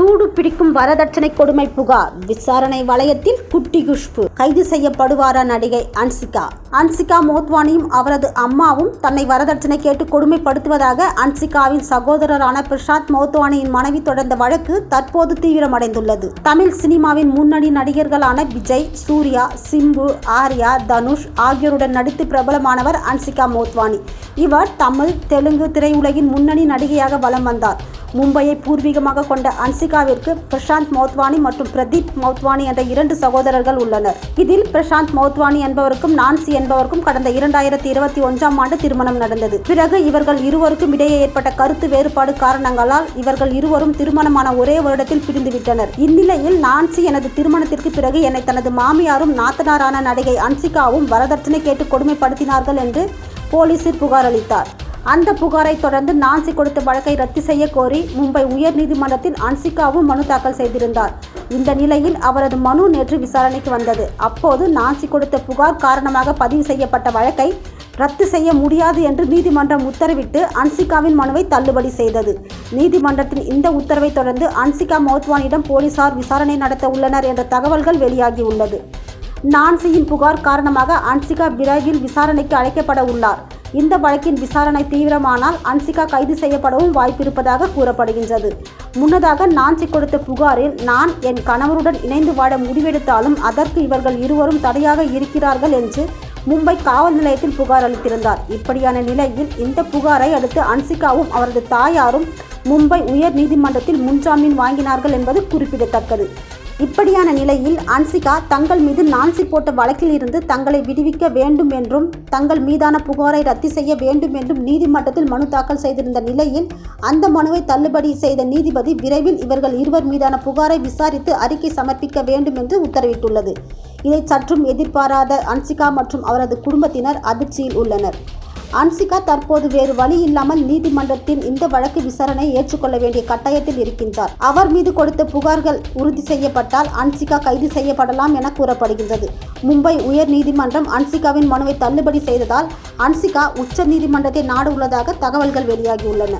சூடு பிடிக்கும் வரதட்சணை கொடுமை புகார். விசாரணை வளையத்தில் குட்டி குஷ்பு கைது செய்யப்படுவாரா நடிகை அன்சிகா. அன்சிகா மோத்வானியும் அவரது அம்மாவும் தன்னை வரதட்சணை கேட்டு கொடுமைப்படுத்துவதாக அன்சிகாவின் சகோதரரான பிரசாத் மோத்வானியின் மனைவி தொடர்ந்த வழக்கு தற்போது தீவிரமடைந்துள்ளது. தமிழ் சினிமாவின் முன்னணி நடிகர்களான விஜய் சூர்யா சிம்பு ஆர்யா தனுஷ் ஆகியோருடன் நடித்து பிரபலமானவர் அன்சிகா மோத்வானி. இவர் தமிழ் தெலுங்கு திரையுலகின் முன்னணி நடிகையாக வலம் வந்தார். மும்பையை பூர்வீகமாக கொண்ட அன்சிகாவிற்கு பிரசாந்த் மௌத்வானி மற்றும் பிரதீப் மௌத்வானி என்ற இரண்டு சகோதரர்கள் உள்ளனர். இதில் பிரசாந்த் மௌத்வானி என்பவருக்கும் நான்சி என்பவருக்கும் கடந்த இரண்டாயிரத்தி இருபத்தி ஒன்றாம் ஆண்டு திருமணம் நடந்தது. பிறகு இவர்கள் இருவருக்கும் இடையே ஏற்பட்ட கருத்து வேறுபாடு காரணங்களால் இவர்கள் இருவரும் திருமணமான ஒரே வருடத்தில் பிரிந்துவிட்டனர். இந்நிலையில் நான்சி எனது திருமணத்திற்கு பிறகு என்னை தனது மாமியாரும் நாத்தனாரான நடிகை அன்சிகாவும் வரதட்சணை கேட்டு கொடுமைப்படுத்தினார்கள் என்று போலீசில் புகார் அளித்தார். அந்த புகாரை தொடர்ந்து நான்சி கொடுத்த வழக்கை ரத்து செய்ய கோரி மும்பை உயர் நீதிமன்றத்தில் அன்சிகாவும் மனு தாக்கல் செய்திருந்தார். இந்த நிலையில் அவரது மனு நேற்று விசாரணைக்கு வந்தது. அப்போது நான்சி கொடுத்த புகார் காரணமாக பதிவு செய்யப்பட்ட வழக்கை ரத்து செய்ய முடியாது என்று நீதிமன்றம் உத்தரவிட்டு அன்சிகாவின் மனுவை தள்ளுபடி செய்தது. நீதிமன்றத்தின் இந்த உத்தரவை தொடர்ந்து அன்சிகா மோத்வானிடம் போலீசார் விசாரணை நடத்த உள்ளனர் என்ற தகவல்கள் வெளியாகியுள்ளது நான்சியின் புகார் காரணமாக அன்சிகா விரைவில் விசாரணைக்கு அழைக்கப்பட உள்ளார். இந்த வழக்கின் விசாரணை தீவிரமானால் அன்சிகா கைது செய்யப்படவும் வாய்ப்பிருப்பதாக கூறப்படுகின்றது. முன்னதாக நான்சி கொடுத்த புகாரில் நான் என் கணவருடன் இணைந்து வாழ முடிவெடுத்தாலும் அதற்கு இவர்கள் இருவரும் தடையாக இருக்கிறார்கள் என்று மும்பை காவல் நிலையத்தில் புகார் அளித்திருந்தார். இப்படியான நிலையில் இந்த புகாரை அடுத்து அன்சிகாவும் அவரது தாயாரும் மும்பை உயர் நீதிமன்றத்தில் முன்ஜாமீன் வாங்கினார்கள் என்பது குறிப்பிடத்தக்கது. இப்படியான நிலையில் அன்சிகா தங்கள் மீது நான்சி போட்ட வழக்கில் இருந்து தங்களை விடுவிக்க வேண்டும் என்றும் தங்கள் மீதான புகாரை ரத்து செய்ய வேண்டும் என்றும் நீதிமன்றத்தில் மனு தாக்கல் செய்திருந்த நிலையில் அந்த மனுவை தள்ளுபடி செய்த நீதிபதி விரைவில் இவர்கள் இருவர் மீதான புகாரை விசாரித்து அறிக்கை சமர்ப்பிக்க வேண்டும் என்று உத்தரவிட்டுள்ளது. இதை சற்றும் எதிர்பாராத அன்சிகா மற்றும் அவரது குடும்பத்தினர் அதிர்ச்சியில் உள்ளனர். அன்சிகா தற்போது வேறு வழி இல்லாமல் நீதிமன்றத்தின் இந்த வழக்கு விசாரணையை ஏற்றுக்கொள்ள வேண்டிய கட்டாயத்தில் இருக்கின்றார். அவர் மீது கொடுத்த புகார்கள் உறுதி செய்யப்பட்டால் அன்சிகா கைது செய்யப்படலாம் என கூறப்படுகின்றது. மும்பை உயர் நீதிமன்றம் அன்சிகாவின் மனுவை தள்ளுபடி செய்ததால் அன்சிகா உச்ச நீதிமன்றத்தை நாட உள்ளதாக தகவல்கள் வெளியாகியுள்ளன.